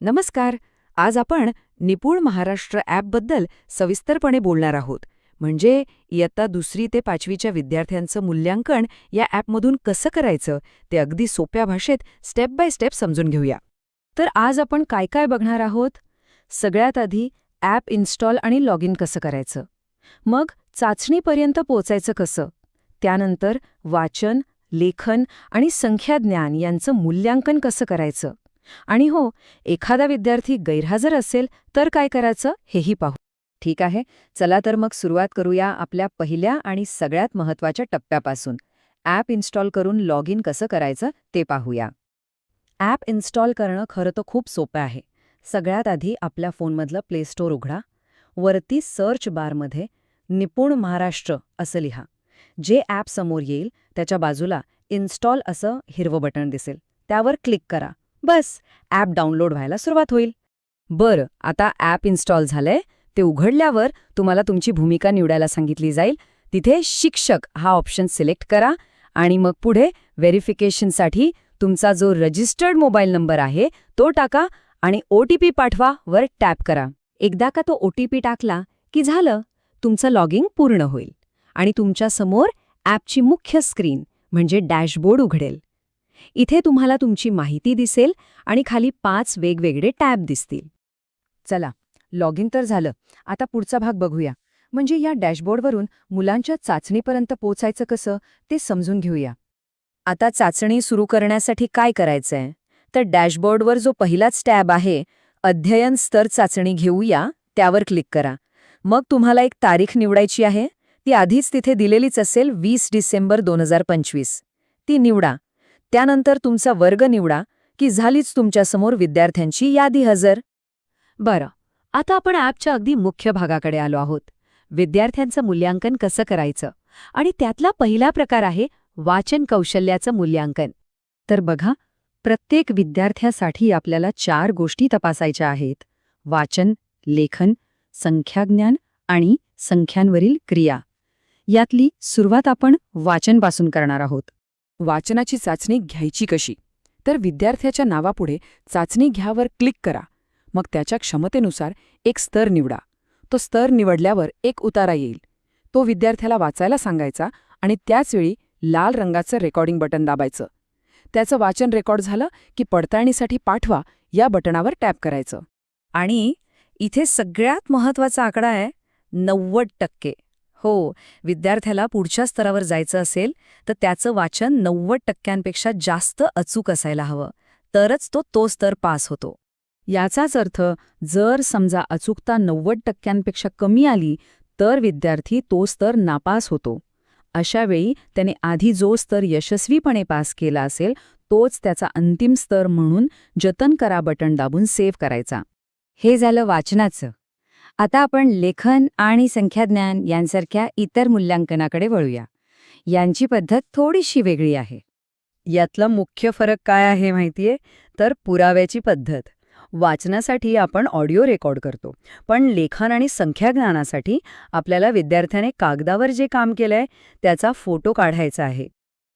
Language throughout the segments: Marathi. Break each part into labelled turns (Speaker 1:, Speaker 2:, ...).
Speaker 1: नमस्कार. आज आपण निपुण महाराष्ट्र ॲपबद्दल सविस्तरपणे बोलणार आहोत. म्हणजे इयत्ता दुसरी ते पाचवीच्या विद्यार्थ्यांचं मूल्यांकन या ॲपमधून कसं करायचं ते अगदी सोप्या भाषेत स्टेप बाय स्टेप समजून घेऊया. तर आज आपण काय काय बघणार आहोत? सगळ्यात आधी ॲप इन्स्टॉल आणि लॉग इन कसं करायचं? मग चाचणीपर्यंत पोचायचं कसं? त्यानंतर वाचन लेखन आणि संख्याज्ञान यांचं मूल्यांकन कसं करायचं? आणि हो एखादा विद्यार्थी गैरहजर असेल तर काय करायचं हेही पाहू. ठीक आहे चला तर मग सुरुवात करूया आपल्या पहिल्या आणि सगळ्यात महत्त्वाच्या टप्प्यापासून. ॲप इन्स्टॉल करून लॉग इन कसं करायचं ते पाहूया. ॲप इन्स्टॉल करणं खरं तर खूप सोपं आहे. सगळ्यात आधी आपल्या फोनमधलं प्ले स्टोअर उघडा. वरती सर्च बारमध्ये निपुण महाराष्ट्र असं लिहा. जे ॲप समोर येईल त्याच्या बाजूला इन्स्टॉल असं हिरवं बटण दिसेल. त्यावर क्लिक करा. बस ॲप डाउनलोड व्हायला सुरुवात होईल. बरं आता ॲप इन्स्टॉल झालंय. ते उघडल्यावर तुम्हाला तुमची भूमिका निवडायला सांगितली जाईल. तिथे शिक्षक हा ऑप्शन सिलेक्ट करा आणि मग पुढे व्हेरिफिकेशनसाठी तुमचा जो रजिस्टर्ड मोबाईल नंबर आहे तो टाका आणि ओ टी पी पाठवा वर टॅप करा. एकदा का तो ओ टी पी टाकला की झालं तुमचं लॉगिंग पूर्ण होईल आणि तुमच्यासमोर ॲपची मुख्य स्क्रीन म्हणजे डॅशबोर्ड उघडेल. इथे तुम्हाला तुमची माहिती दिसेल आणि खाली पाच वेगवेगळे टॅब दिसतील. चला लॉग इन तर झालं. आता पुढचा भाग बघूया. म्हणजे या डॅशबोर्डवरून मुलांच्या चाचणीपर्यंत पोचायचं कसं ते समजून घेऊया. आता चाचणी सुरू करण्यासाठी काय करायचंय? तर डॅशबोर्डवर जो पहिलाच टॅब आहे अध्ययन स्तर चाचणी घेऊया त्यावर क्लिक करा. मग तुम्हाला एक तारीख निवडायची आहे. ती आधीच तिथे दिलेलीच असेल वीस डिसेंबर दोन हजार पंचवीस. ती निवडा. त्यानंतर तुमचा वर्ग निवडा की झालीच तुमच्यासमोर विद्यार्थ्यांची यादी हजर? बरं आता आपण ॲपच्या अगदी मुख्य भागाकडे आलो आहोत. विद्यार्थ्यांचं मूल्यांकन कसं करायचं? आणि त्यातला पहिला प्रकार आहे वाचन कौशल्याचं मूल्यांकन. तर बघा प्रत्येक विद्यार्थ्यासाठी आपल्याला चार गोष्टी तपासायच्या आहेत. वाचन लेखन संख्याज्ञान आणि संख्यांवरील क्रिया. यातली सुरुवात आपण वाचनपासून करणार आहोत.
Speaker 2: वाचनाची चाचणी घ्यायची कशी? तर विद्यार्थ्याच्या नावापुढे चाचणी घ्यावर क्लिक करा. मग त्याच्या क्षमतेनुसार एक स्तर निवडा. तो स्तर निवडल्यावर एक उतारा येईल. तो विद्यार्थ्याला वाचायला सांगायचा आणि त्याचवेळी लाल रंगाचं रेकॉर्डिंग बटन दाबायचं. त्याचं वाचन रेकॉर्ड झालं की पडताळणीसाठी पाठवा या बटणावर टॅप करायचं.
Speaker 1: आणि इथे सगळ्यात महत्त्वाचा आकडा आहे नव्वद टक्के. हो विद्यार्थ्याला पुढच्या स्तरावर जायचं असेल तर त्याचं वाचन नव्वद टक्क्यांपेक्षा जास्त अचूक असायला हवं. तरच तो तो स्तर पास होतो. याचाच अर्थ जर समजा अचूकता नव्वद टक्क्यांपेक्षा कमी आली तर विद्यार्थी तो स्तर नापास होतो. अशावेळी त्याने आधी जो स्तर यशस्वीपणे पास केला असेल तोच त्याचा अंतिम स्तर म्हणून जतन करा बटण दाबून सेव्ह करायचा. हे झालं वाचनाचं. आता आपण लेखन आणि संख्याज्ञान यांसारख्या इतर मूल्यांकनाकडे वळूया. यांची पद्धत थोडीशी वेगळी आहे. यातला मुख्य फरक काय आहे माहितीये? तर पुराव्याची पद्धत. वाचनासाठी आपण ऑडिओ रेकॉर्ड करतो. पण लेखन आणि संख्याज्ञानासाठी आपल्याला विद्यार्थ्याने कागदावर जे काम केलंय त्याचा फोटो काढायचा आहे.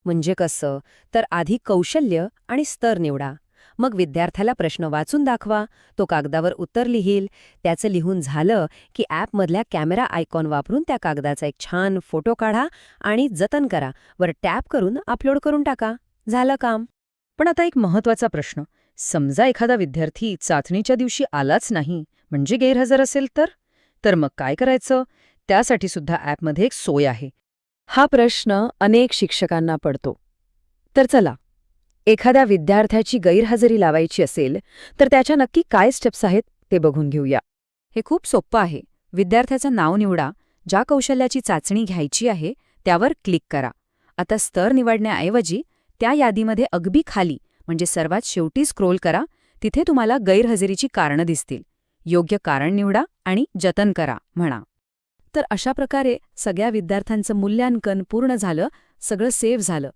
Speaker 1: म्हणजे कसं? तर आधी कौशल्य आणि स्तर निवडा. मग विद्यार्थ्याला प्रश्न वाचून दाखवा. तो कागदावर उत्तर लिहील. त्याचं लिहून झालं की ॲपमधल्या कॅमेरा आयकॉन वापरून त्या कागदाचा एक छान फोटो काढा आणि जतन करा. वर टॅप करून अपलोड करून टाका. झालं काम. पण आता एक महत्त्वाचा प्रश्न. समजा एखादा विद्यार्थी चाचणीच्या दिवशी आलाच नाही म्हणजे गैरहजर असेल तर? तर मग काय करायचं? त्यासाठी सुद्धा ॲपमध्ये एक सोय आहे. हा प्रश्न अनेक शिक्षकांना पडतो. तर चला एखाद्या विद्यार्थ्याची गैरहजेरी लावायची असेल तर त्याच्या नक्की काय स्टेप्स आहेत ते बघून घेऊया. हे खूप सोपं आहे. विद्यार्थ्याचं नाव निवडा ज्या कौशल्याची चाचणी घ्यायची आहे त्यावर क्लिक करा. आता स्तर निवडण्याऐवजी त्या यादीमध्ये अगदी खाली म्हणजे सर्वात शेवटी स्क्रोल करा तिथे तुम्हाला गैरहजेरीची कारणं दिसतील. योग्य कारण निवडा आणि जतन करा म्हणा. तर अशा प्रकारे सगळ्या विद्यार्थ्यांचं मूल्यांकन पूर्ण झालं सगळं सेव्ह झालं.